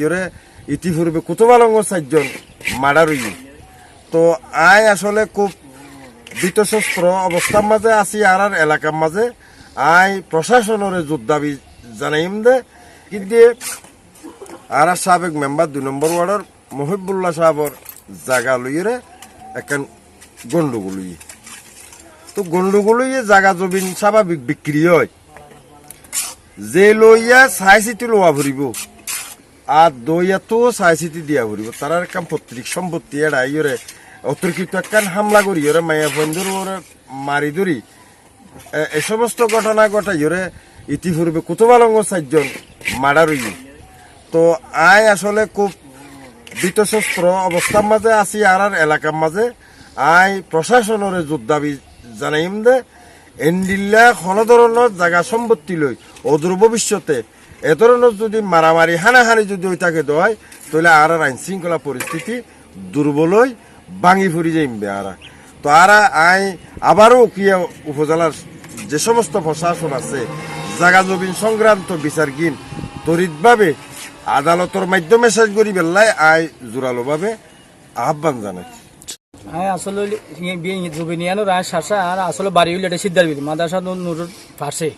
ইয়রে ইতিপূর্বে কুতুবালঙ্গ চারজন মার্ডার হইল তো আই আসলে খুব বিতশস্ত্র অবস্থার মাঝে আছি আর আর এলাকার মাঝে। আই প্রশাসনের জোর দাবি জানাইম দে। কিন্তু আর সাবেক মেম্বার দুই নম্বর ওয়ার্ডের মহিবুল্লাহ সাহেবর জায়গা লইরে একখান গন্ডগোল তো গন্ডগোল জায়গা জমিন স্বাভাবিক বিক্রি হয়। যে লইয়া চাই চিতি লোৱা ফুৰিব আর দইয়াতো চাই চিতি দিয়া ফুৰিব তার কাম পত্রিক সম্পত্তি এড়া ইয়রে অতর্কিত একখান হামলা করি ইয়রে মায়া বন্ধুর ওরে মারি ধরি। এ- সমস্ত ঘটনা ঘটা ইয়রে ইতিপূর্বে কুতুবালঙ্গ চারজন মার্ডার হইল। তো আই আসলে খুব বিতশস্ত্র অবস্থার মাঝে আছি আর আর এলাকার মাঝে। আই প্রশাসনের জোর দাবি জানাইম দে। এন্ডিল্লা কোনো ধরনের জায়গা সম্পত্তি লই অদূর ভবিষ্যতে এ ধরনের যদি মারামারি, হানাহানি যদি ওই তাকে দেওয়ায় তাহলে আর আইন শৃঙ্খলা পরিস্থিতি দুর্বল হই, ভাঙি ফুরি যাইমবে আরা। তো আরা আই আবারও উকিয়া উপজেলার যে সমস্ত প্রশাসন আছে, জাগা জমিন সংক্রান্ত বিচারহীন তরিতভাবে আদালতের মাধ্যমে শেষ করি বেল্লাই আই জোরালোভাবে আহ্বান জানাই হ্যাঁ আসলে জুবিনিয়ানো রায় শাসা, আর আসলে বাড়ি হইলে এটা সিদ্ধার বিধি। মাদাসা নুর পাশে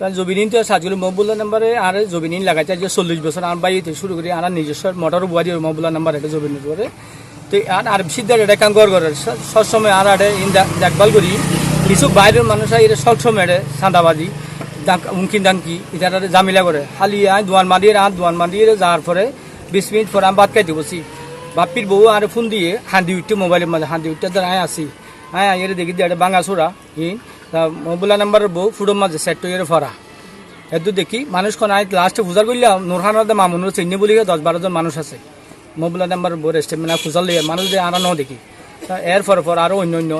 তো জবিনিন তো সাজগুলো মহবুল্লা নাম্বারে আর জবিনিন লাগাইছে যে চল্লিশ বছর আর বাড়িতে শুরু করি আর নিজস্ব মোটর বুয়া দিয়ে মহবুল্লা নাম্বার এটা জবিনের করে তো আর আর সিদ্ধার এটা কাম কর সবসময় আর ইন দেখভাল করি। কিছু বাইরের মানুষ এটা সবসময় এটা সাদাবাজি উনকিন দানকি এটা জামিলা করে। খালি আয় দোয়ান মারিয়ে আর দোয়ান মারিয়ে যাওয়ার পরে বিশ মিনিট পরে আমি ভাত খাইতে বসি। বাপির বউ আর ফোন দিয়ে হান্দি উঠতে, মোবাইলের মাঝে হান্দি উঠতে আয় আসি। আয় এর দেখি দিয়ে বাঙা চোরা হিন মোবাইল নাম্বারের বউ ফুটোর মাঝে সেট এর ফরা। এতো দেখি মানুষ কোন আয় লাস্টে পূজার করলে নোরহানার মামুনের চিনি বলি দশ বারো জন মানুষ আছে। মোবাইল নাম্বার বউ রেস্টেমেন্ট পূজার লিয়ে মানুষ দিয়ে আনা ন দেখি। এর পর পর আরও অন্য অন্য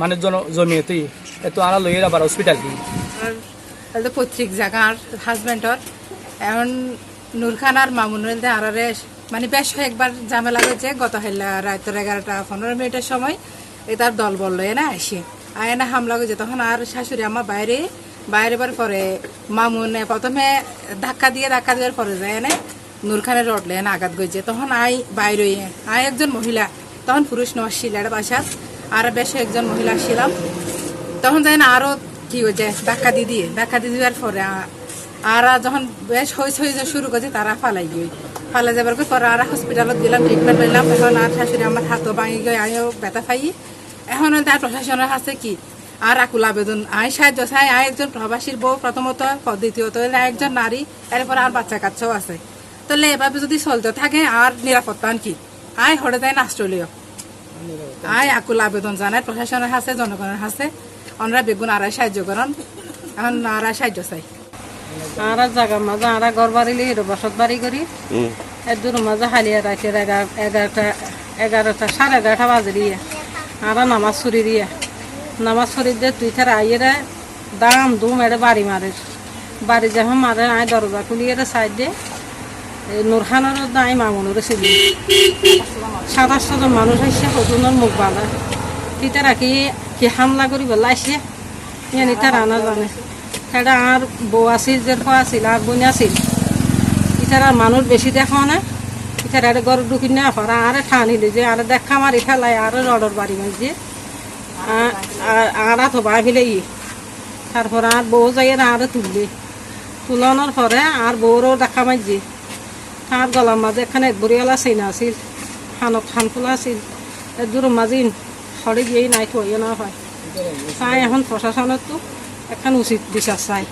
মানুষজন জমিয়েতে এত আনা লইয়ে আবার হসপিটাল দিই আর পৈতৃক জায়গার হাজবেন্ডর এখন নূর খান আর মামুনুল দে আরারে মানে বেশ কয়েকবার ঝামেলা হয়েছে গত হেলা রাতের এগারোটা, পনেরো মিনিটের সময়। তার দল বলল এনে আসি। আয়না হামলা হয়েছে তখন আর শাশুড়ি আমার বাইরে বাইরে বার পরে মামুনে প্রথমে ধাক্কা দিয়ে, ধাক্কা দেওয়ার পরে যায় এনে নূর খানের রডলে এনে আঘাত গেছে তখন আই বাইরে আয় একজন মহিলা। তখন পুরুষ নয় শিলার বাসাত আর বেশ একজন মহিলা আসছিলাম। তখন যাই না আরও কি হয়েছে ধাক্কা দিয়ে দিয়ে, ধাক্কা দিয়ে দেওয়ার পরে আর যখন বেশ হইস হয়ে শুরু করছে, তারা ফালাই গিয়ে। ফালাই যাবার পরে আর হসপিটালত দিলাম ট্রিটমেন্ট পেলাম এখন আর শাশুড়ি আমার হাতও ভাঙি গিয়ে আমিও ব্যথা পাই এখন তার প্রশাসনের আছে কি? আর আকুল আবেদন, আই সাহায্য চাই, আই একজন প্রবাসীর বউ প্রথমত দ্বিতীয়ত একজন নারী, এরপর আর বাচ্চা কাচ্চাও আছে। তাহলে এভাবে যদি চলতে থাকে, আর নিরাপত্তা কি? আই হরে যায় অস্ট্রেলিয়া আয় আকুল আবেদন জানায় প্রশাসনের হাতে জনগণের হাতে ওনারা বেগুন আড়াই সাহায্য করেন এখন আড়াই সাহায্য চাই। আরা জায়গার মাঝে আরা ঘর বাড়িলে হিরো বসত বাড়ি করি এর মাঝে হালিয়া এগার এগারোটা এগারোটা সাড়ে এগারোটা বাজে দিয়ে। আরা নামাজ ছুরি দিয়ে। নামাজ ছুরি দিয়ে তুই তার আইয়েরা দাম দুম এড়ে বাড়ি মারে বাড়ি যখন মারে আয় দরজা খুলি এর সাইড দিয়ে। নুরহানের দায় মামুনের ছিল সাত আটশো জন মানুষ আসছে সজনের মুখ বাঁধা তিতারা কি কি হামলা করি বেলা আসছে ইয়ানি তারা না জানে। সেটা আর বউ আছিল যে আছিল আর বোন আছিল। ইতারা মানুষ বেশি দেখা না ইতারা আর গরু ঢুকি না পারা আর ঠানিলে যে আর দেখা মারি ফেলাই আর রডর বাড়ি মাঝে আর তো বাই ফেলে ই। তারপর আর বউ যাই আর তুললে। তুলানোর পরে আর বউরও দেখা মাঝে তার গলার মাঝে এখানে বরিয়ালা চিনা আছিল। খানত খান ফুলা আছিল। এর দূর মাঝে সরে গিয়েই নাই থইয়ে না হয়। তাই এখন প্রশাসনত তো এখন উচিত বিচার চাই